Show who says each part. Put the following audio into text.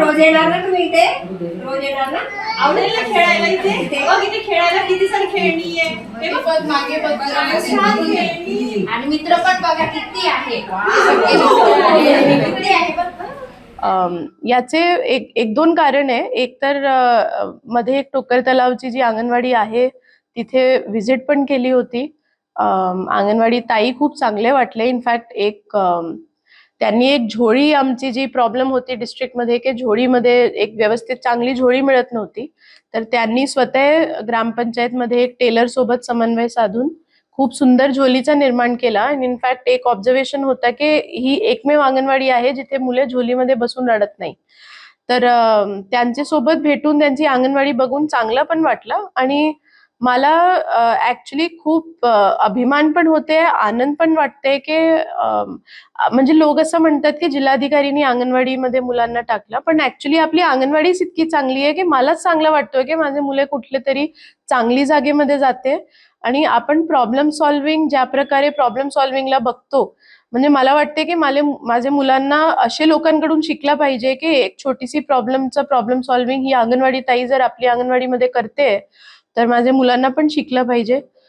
Speaker 1: रोज येणार ना तुम्ही इथे? रोज येणार ना?
Speaker 2: आवडेल ना खेळायला इथे? बघ इथे खेळायला किती सारी खेळणी आहे हे बघ.
Speaker 3: मागे बघ
Speaker 2: छान खेळणी.
Speaker 3: आणि मित्र पण बघा किती आहे.
Speaker 1: किती आहे बघ.
Speaker 4: अम, याचे एक एक दोन कारण आहे. एक तर मध्ये एक टोकर तलावची जी अंगणवाडी आहे तिथे व्हिजिट पण केली होती. अंगणवाडी ताई खूप चांगले वाटले. इनफॅक्ट एक त्यांनी एक झोळी आमची जी प्रॉब्लेम होती डिस्ट्रिक्टमध्ये की झोळीमध्ये एक व्यवस्थित चांगली झोळी मिळत नव्हती. तर त्यांनी स्वतः ग्रामपंचायतमध्ये एक टेलर सोबत समन्वय साधून खूप सुंदर झोलीचा निर्माण केला. आणि इनफॅक्ट एक ऑब्झर्वेशन होता की ही एकमेव अंगणवाडी आहे जिथे मुले झोलीमध्ये बसून रडत नाही. तर त्यांच्यासोबत सोबत भेटून त्यांची अंगणवाडी बघून चांगलं पण वाटलं. आणि मला ऍक्च्युली खूप अभिमान पण होते आनंद पण वाटते की म्हणजे लोक असं म्हणतात की जिल्हाधिकारीनी अंगणवाडीमध्ये मुलांना टाकलं. पण ऍक्च्युली आपली अंगणवाडीच इतकी चांगली आहे की मलाच चांगलं वाटतोय की माझे मुले कुठले तरी चांगली जागेमध्ये जाते. आणि आपण प्रॉब्लेम सॉल्विंग ज्या प्रकारे प्रॉब्लेम सॉल्विंगला बघतो म्हणजे मला वाटते की माले माझ्या मुलांना असे लोकांकडून शिकला पाहिजे की एक छोटीशी प्रॉब्लेमचं प्रॉब्लेम सॉल्विंग ही अंगणवाडी ताई जर आपली अंगणवाडीमध्ये करते तर माझ्या मुलांना पण शिकलं पाहिजे.